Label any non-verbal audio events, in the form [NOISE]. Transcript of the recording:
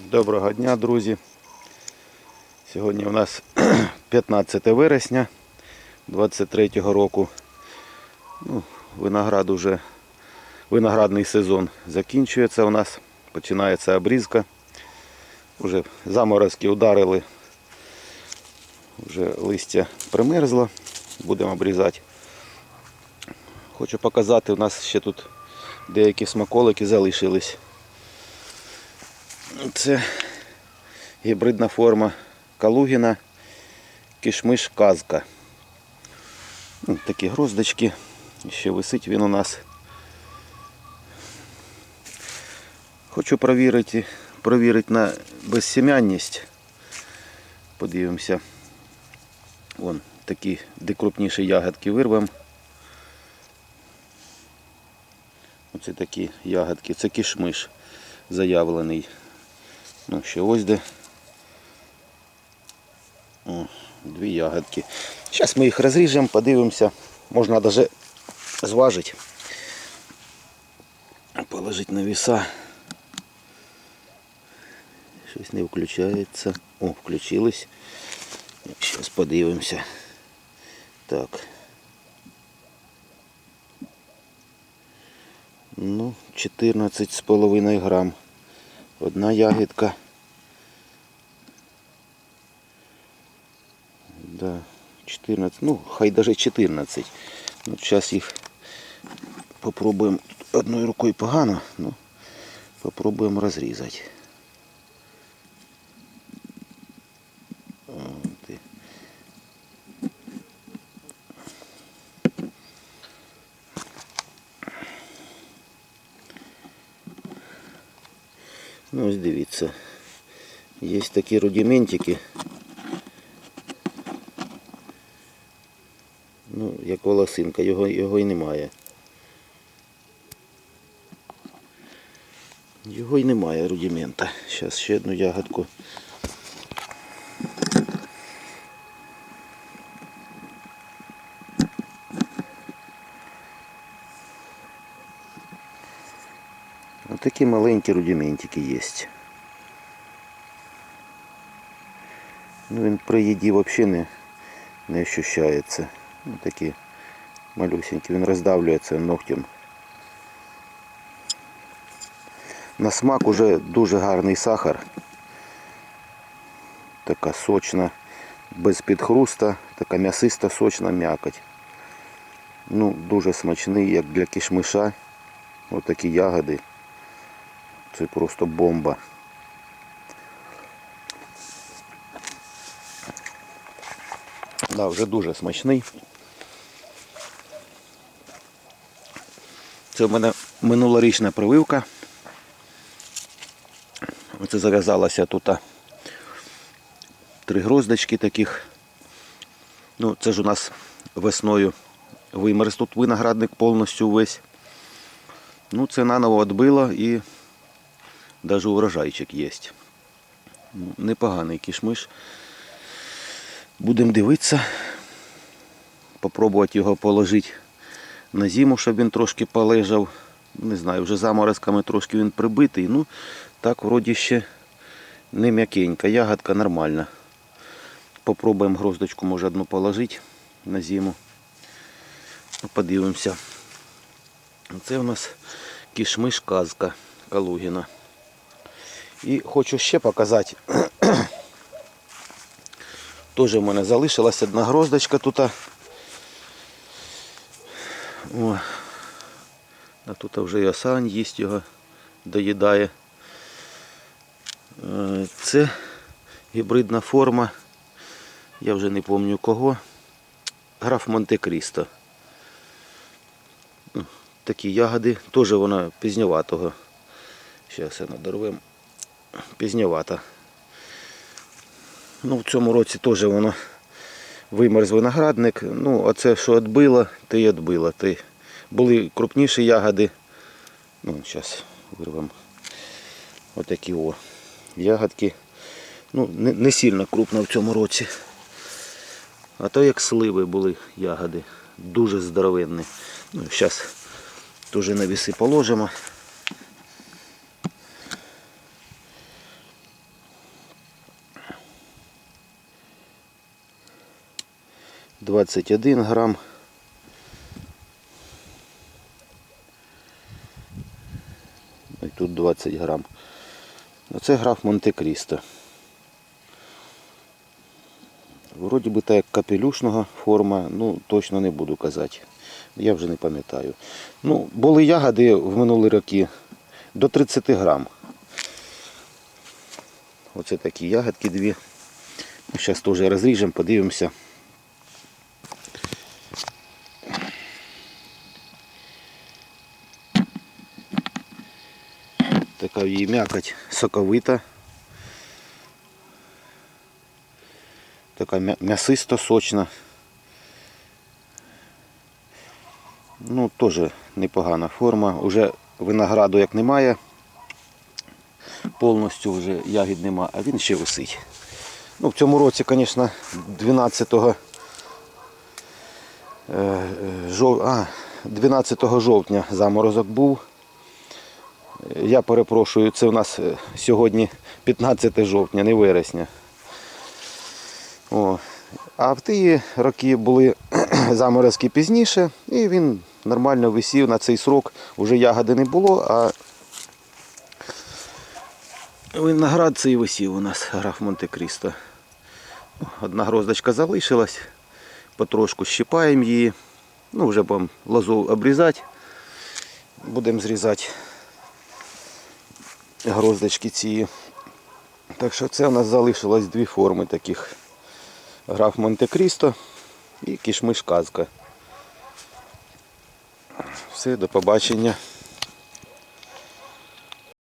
Доброго дня, друзі. Сьогодні у нас [CLEARS THROAT] 15 вересня 23 року. Ну, виноград уже, виноградний сезон закінчується у нас. Починається обрізка. Уже заморозки ударили. Вже листя примерзло. Будемо обрізати. Хочу показати, у нас ще тут деякі смаколики залишились. Це гібридна форма Калугіна кишмиш казка. Ну, Такі гроздочки. Ще висить він у нас. Хочу провірити, провірити на безсім'янність. Подивимося. Вон такі, де крупніші ягодки вирвемо. Оце такі ягодки, це кишмиш заявлений. Ну, ще ось де. О, дві ягодки. Зараз ми їх розріжемо, подивимося. Можна навіть зважити. Положити на віса. Щось не включається. О, включилось. Зараз подивимося. Так. Ну, 14,5 грам. Одна ягідка. Да, 14, ну, хай даже 14. Ну, зараз їх попробуємо одною рукою погано, ну, попробуємо розрізати. Ну, ось дивіться. Є такі рудиментики. Ну, як волосинка, його, його і немає. Його і немає рудимента. Зараз ще одну ягодку. Ось такі маленькі рудиментики є. Ну, він при їді взагалі не, не ощущається. Ну, такі малюсенькі. Він роздавлюється ногтем. На смак уже дуже гарний сахар. Така сочна, без підхруста, така м'ясиста сочна м'якоть. Ну, дуже смачний, як для кишмиша. Ось такі ягоди. Це просто бомба. Да, вже дуже смачний. Це в мене минулорічна прививка. Оце зав'язалося тут три гроздочки таких. Ну, це ж у нас весною вимерз тут виноградник повністю весь. Ну, це наново відбило і навіть урожайчик є. Ну, Непоганий кішмиш. Будемо дивитися. Попробувати його положити на зиму, щоб він трошки полежав. Не знаю, вже заморозками трошки він прибитий. Ну, так вроді ще не м'якенька. Ягодка нормальна. Попробуємо гроздочку, може одну положити на зиму. Ну, Подивимося. Це у нас кішмиш казка Калугіна. І хочу ще показати. [CLEARS THROAT] Теж в мене залишилась одна гроздочка тут. О. А тут вже і осань їсть його, доїдає. Е, Це гібридна форма. Я вже не пам'ятаю кого. Граф Монте-Крісто. Такі ягоди, теж вона пізньоватого. Зараз я надорвем. Пізньовата. Ну, в цьому році теж воно вимерз виноградник. Ну, оце що відбило, те й відбило. Те були крупніші ягоди. Ну, зараз вирвемо. Отакі о. Ягодки. Ну, не, не сильно крупно в цьому році. А то як сливи були ягоди. Дуже здоровенні. Ну, зараз теж на віси положимо. 21 грам. І тут 20 грам. Оце граф Монте-Крісто. Вроді би так як капелюшного форма, ну точно не буду казати. Я вже не пам'ятаю. Ну, були ягоди в минулі роки до 30 грам. Оце такі ягодки дві. Зараз теж розріжемо, подивимося. Така її м'якоть соковита. Така м'я- м'ясисто сочна. Ну, теж непогана форма. Уже винограду як немає. Повністю вже ягід нема, а він ще висить. Ну, в цьому році, звісно, 12 е, е, жов... а, 12 жовтня заморозок був. Я перепрошую, це у нас е, сьогодні 15 жовтня, не вересня. О. А в ті роки були [CLEARS THROAT] заморозки пізніше, і він нормально висів на цей срок. Уже ягоди не було, а виноград цей висів у нас, граф Монте-Крісто. Одна гроздочка залишилась, потрошку щипаємо її. Ну, вже будемо лозу обрізати. Будемо зрізати гроздочки ці. Так що це у нас залишилось дві форми таких. Граф Монте-Крісто і кішмиш казка. Все, до побачення.